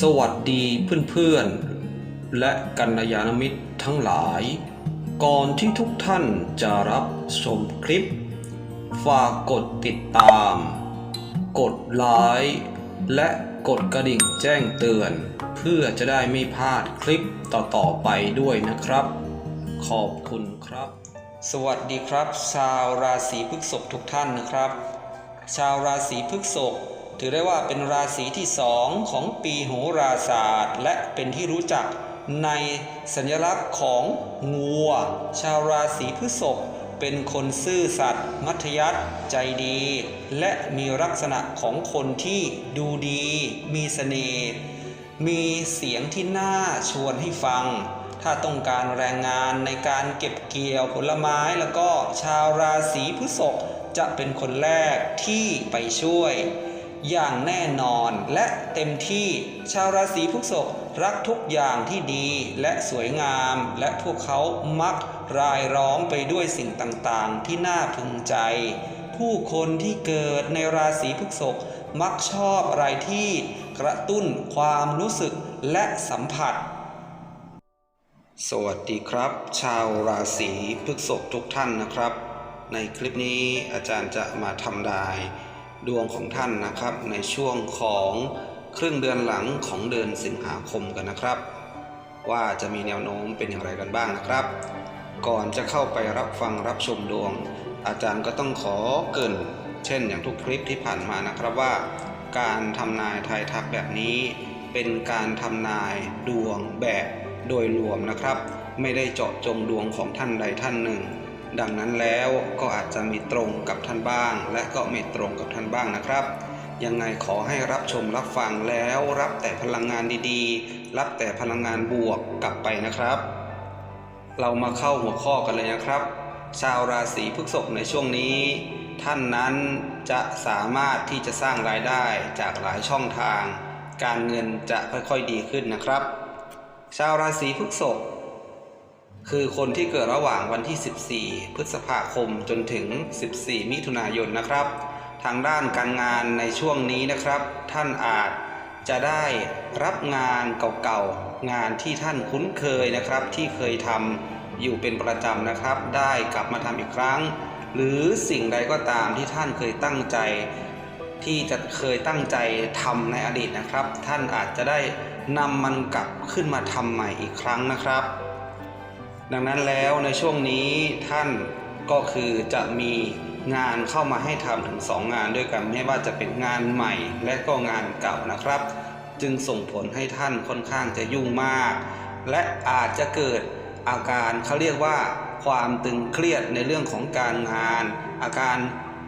สวัสดีเพื่อนๆ และกัลยาณมิตรทั้งหลาย ก่อนที่ทุกท่านจะรับชมคลิป ฝากกดติดตาม กดไลค์และกดกระดิ่งแจ้งเตือน เพื่อจะได้ไม่พลาดคลิปต่อๆไปด้วยนะครับ ขอบคุณครับ สวัสดีครับ ชาวราศีพฤษภทุกท่านนะครับ ชาวราศีพฤษภ ถือได้ว่าเป็นราศีที่สองของปีโหราศาสตร์ และเป็นที่รู้จักในสัญลักษณ์ของงัว ชาวราศีพฤษภเป็นคนซื่อสัตย์มัธยัสถ์ใจดี และมีลักษณะของคนที่ดูดี มีเสน่ห์มีเสียงที่น่าชวนให้ฟัง ถ้าต้องการแรงงานในการเก็บเกี่ยวผลไม้แล้วก็ชาวราศีพฤษภจะเป็นคนแรกที่ไปช่วย อย่างแน่นอนและเต็มที่ชาวราศีพฤษภรักทุกอย่างที่ดีและสวยงาม และพวกเขามักรายล้อมไปด้วยสิ่งต่างๆ ที่น่าพึงใจ ผู้คนที่เกิดในราศีพฤษภมักชอบอะไรที่กระตุ้นความรู้สึกและสัมผัส สวัสดีครับ ชาวราศีพฤษภทุกท่านนะครับ ในคลิปนี้อาจารย์จะมาทำนาย ดวงของท่านนะครับ ในช่วงของครึ่งเดือนหลังของเดือนสิงหาคมกันนะครับ ว่าจะมีแนวโน้มเป็นอย่างไรกันบ้างนะครับ ก่อนจะเข้าไปรับฟังรับชมดวง อาจารย์ก็ต้องขอเกินเช่นอย่างทุกคลิปที่ผ่านมานะครับว่า การทำนายทายทักแบบนี้ เป็นการทำนายดวงแบบโดยรวมนะครับ ไม่ได้เจาะจงดวงของท่านใดท่านหนึ่ง ดังนั้นแล้วก็อาจจะมีตรงกับท่านบ้าง และก็ไม่ตรงกับท่านบ้างนะครับ ยังไงขอให้รับชมรับฟังแล้วรับแต่พลังงานดีๆ รับแต่พลังงานบวกกลับไปนะครับ เรามาเข้าหัวข้อกันเลยนะครับ ชาวราศีพฤษภในช่วงนี้ ท่านนั้นจะสามารถที่จะสร้างรายได้จากหลายช่องทาง การเงินจะค่อยๆดีขึ้นนะครับ ชาวราศีพฤษภ คือคนที่เกิดระหว่างวันที่ 14 พฤษภาคมจนถึง 14 มิถุนายนนะครับ ทางด้านการงานในช่วงนี้นะครับ ท่านอาจจะได้รับงานเก่าๆ งานที่ท่านคุ้นเคยนะครับ ที่เคยทำอยู่เป็นประจำนะครับ ได้กลับมาทำอีกครั้ง หรือสิ่งใดก็ตามที่ท่านเคยตั้งใจ ที่จะเคยตั้งใจทำในอดีตนะครับ ท่านอาจจะได้นำมันกลับขึ้นมาทำใหม่อีกครั้งนะครับ ดังนั้นแล้วในช่วงนี้ท่านก็คือจะมีงานเข้ามาให้ทำถึง 2 งานด้วยกันไม่ว่าจะเป็นงานใหม่และก็งานเก่านะครับ จึงส่งผลให้ท่านค่อนข้างจะยุ่งมาก และอาจจะเกิดอาการเขาเรียกว่าความตึงเครียดในเรื่องของการงาน อาการ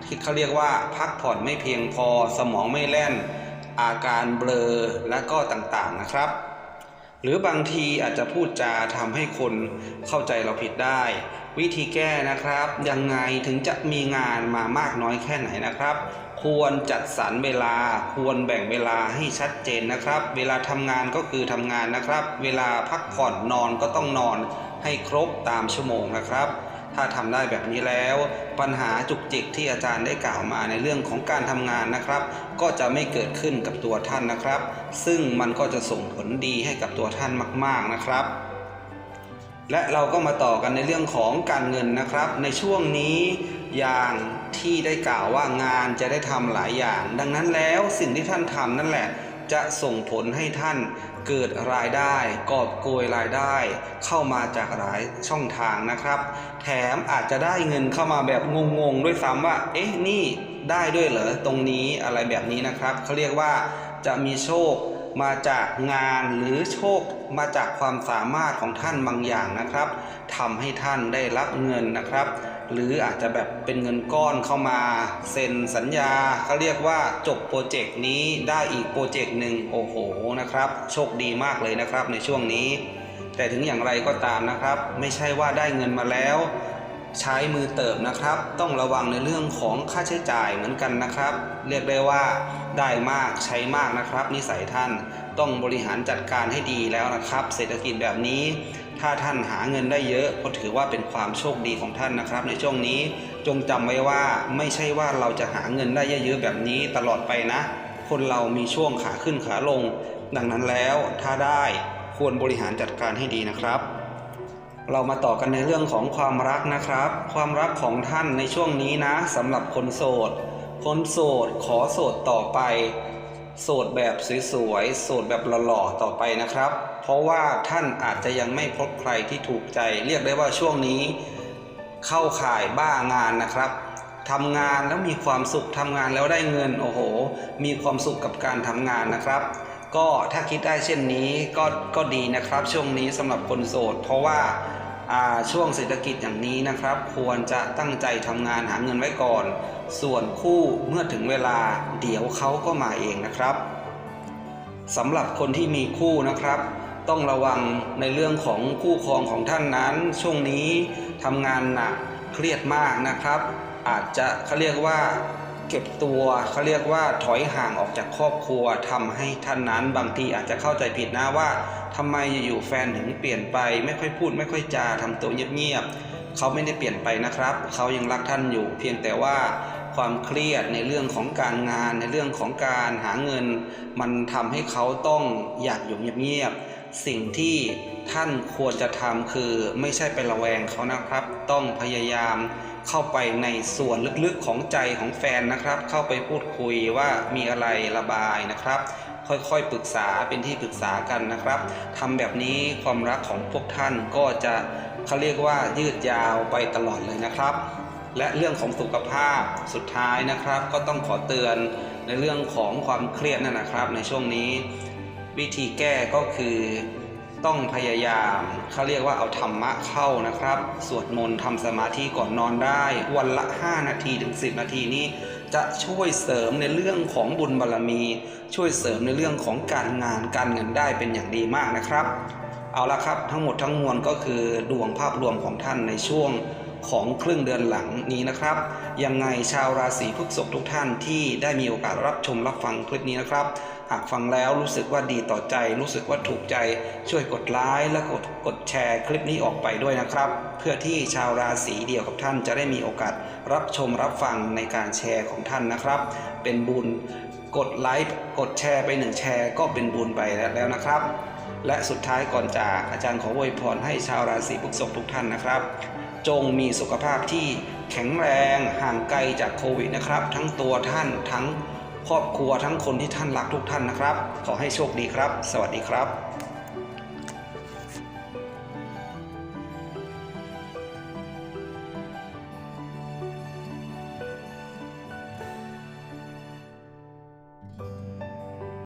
ที่เขาเรียกว่าพักผ่อนไม่เพียงพอสมองไม่แล่น อาการเบลอและก็ต่างๆนะครับ หรือบางทีอาจจะพูดจาทำให้คนเข้าใจเราผิดได้ วิธีแก้นะครับ ยังไงถึงจะมีงานมามากน้อยแค่ไหนนะครับ ควรจัดสรรเวลา ควรแบ่งเวลาให้ชัดเจนนะครับ เวลาทำงานก็คือทำงานนะครับ เวลาพักผ่อนนอนก็ต้องนอนให้ครบตามชั่วโมงนะครับ ถ้าทำได้แบบนี้แล้ว ปัญหาจุกจิกที่อาจารย์ได้กล่าวมาในเรื่องของการทำงานนะครับ ก็จะไม่เกิดขึ้นกับตัวท่านนะครับ ซึ่งมันก็จะส่งผลดีให้กับตัวท่านมาก ๆนะครับและเราก็มาต่อกันในเรื่องของการเงินนะครับ ในช่วงนี้อย่างที่ได้กล่าวว่างานจะได้ทำหลายอย่าง ดังนั้นแล้วสิ่งที่ท่านทำนั่นแหละ จะส่งผลให้ท่านเกิดรายได้ กอบโกยรายได้ เข้ามาจากหลายช่องทางนะครับ แถมอาจจะได้เงินเข้ามาแบบงงๆด้วยซ้ำว่า เอ๊ะนี่ได้ด้วยเหรอตรงนี้อะไรแบบนี้นะครับเขาเรียกว่าจะมีโชคมาจากงานหรือโชคมาจากความสามารถของท่านบางอย่างนะครับทำให้ท่านได้รับเงินนะครับ หรืออาจจะแบบเป็นเงินก้อนเข้ามาเซ็นสัญญาเขาเรียกว่าจบโปรเจกต์นี้ได้อีกโปรเจกต์หนึ่งโอ้โหนะครับ โชคดีมากเลยนะครับในช่วงนี้ แต่ถึงอย่างไรก็ตามนะครับ ไม่ใช่ว่าได้เงินมาแล้ว ใช้มือเติบนะครับ ต้องระวังในเรื่องของค่าใช้จ่ายเหมือนกันนะครับ เรียกได้ว่าได้มากใช้มากนะครับ นิสัยท่านต้องบริหารจัดการให้ดีแล้วนะครับ เศรษฐกิจแบบนี้ ถ้าท่านหาเงินได้เยอะก็ถือว่าเป็นความโชคดีของท่านนะครับ ในช่วงนี้จงจำไว้ว่าไม่ใช่ว่าเราจะหาเงินได้เยอะๆแบบนี้ตลอดไปนะ คนเรามีช่วงขาขึ้นขาลง ดังนั้นแล้วถ้าได้ควรบริหารจัดการให้ดีนะครับ เรามาต่อกันในเรื่องของความรักนะครับ ความรักของท่านในช่วงนี้นะสำหรับคนโสด คนโสดขอโสดต่อไป โสดแบบสวยๆ โสดแบบหล่อๆ ต่อไปนะครับ เพราะว่าท่านอาจจะยังไม่พบใครที่ถูกใจ เรียกได้ว่าช่วงนี้เข้าข่ายบ้างานนะครับทำงานแล้วมีความสุขทำงานแล้วได้เงิน โอ้โห มีความสุขกับการทำงานนะครับ ก็ถ้าคิดได้เช่นนี้ก็ก็ดีนะครับ ช่วงนี้สำหรับคนโสด เพราะว่า ช่วงเศรษฐกิจอย่างนี้นะครับ ควรจะตั้งใจทำงานหาเงินไว้ก่อน ส่วนคู่เมื่อถึงเวลาเดี๋ยวเขาก็มาเองนะครับสำหรับคนที่มีคู่นะครับ ต้องระวังในเรื่องของคู่ครองของท่านนั้น ช่วงนี้ทำงานหนักเครียดมากนะครับ อาจจะเขาเรียกว่า เก็บตัวเขาเรียกว่าถอยห่างออกจากครอบครัวทำให้ท่านนั้น บางทีอาจจะเข้าใจผิดนะว่าทำไมอยู่แฟนถึงเปลี่ยนไป ไม่ค่อยพูด ไม่ค่อยจาทำตัวเงียบๆเขาไม่ได้เปลี่ยนไปนะครับ เขายังรักท่านอยู่ เพียงแต่ว่า ความเครียดในเรื่องของการงาน ในเรื่องของการหาเงิน มันทำให้เขาต้องอยากอยู่เงียบๆสิ่งที่ท่านควรจะทำคือไม่ใช่ไประแวงเขานะครับ ต้องพยายามเข้าไปในส่วนลึกๆของใจของแฟนนะครับ เข้าไปพูดคุยว่ามีอะไรระบายนะครับ ค่อยๆปรึกษาเป็นที่ปรึกษากันนะครับทำแบบนี้ความรักของพวกท่านก็จะเขาเรียกว่ายืดยาวไปตลอดเลยนะครับ และเรื่องของสุขภาพสุดท้ายนะครับ ก็ต้องขอเตือนในเรื่องของความเครียดนั่นนะครับ ในช่วงนี้ วิธีแก้ก็คือต้องพยายามเขาเรียกว่าเอาธรรมะเข้านะครับ สวดมนต์ทำสมาธิก่อนนอนได้ วันละ 5 นาทีถึง 10 นาทีนี้ จะช่วยเสริมในเรื่องของบุญบารรมี ช่วยเสริมในเรื่องของการงานการเงินได้เป็นอย่างดีมากนะครับ เอาละครับทั้งหมดทั้งมวลก็คือดวงภาพรวมของท่านในช่วง ของครึ่งเดือนหลังนี้นะครับ ยังไงชาวราศีพฤษภทุกท่านที่ได้มีโอกาสรับชมรับฟังคลิปนี้นะครับ หากฟังแล้วรู้สึกว่าดีต่อใจ รู้สึกว่าถูกใจช่วยกดไลค์และกดกดแชร์คลิปนี้ออกไปด้วยนะครับ เพื่อที่ชาวราศีเดียวกับท่านจะได้มีโอกาสรับชมรับฟังในการแชร์ของท่านนะครับ เป็นบุญกดไลค์กดแชร์ไปหนึ่งแชร์ก็เป็นบุญไปแล้วนะครับ และสุดท้ายก่อนจากอาจารย์ขออวยพรให้ชาวราศีพฤษภทุกท่านนะครับ จงมีสุขภาพที่แข็งแรงห่างไกลจากโควิดนะครับ ทั้งตัวท่านทั้งครอบครัวทั้งคนที่ท่านรักทุกท่านนะครับ ขอให้โชคดีครับ สวัสดีครับ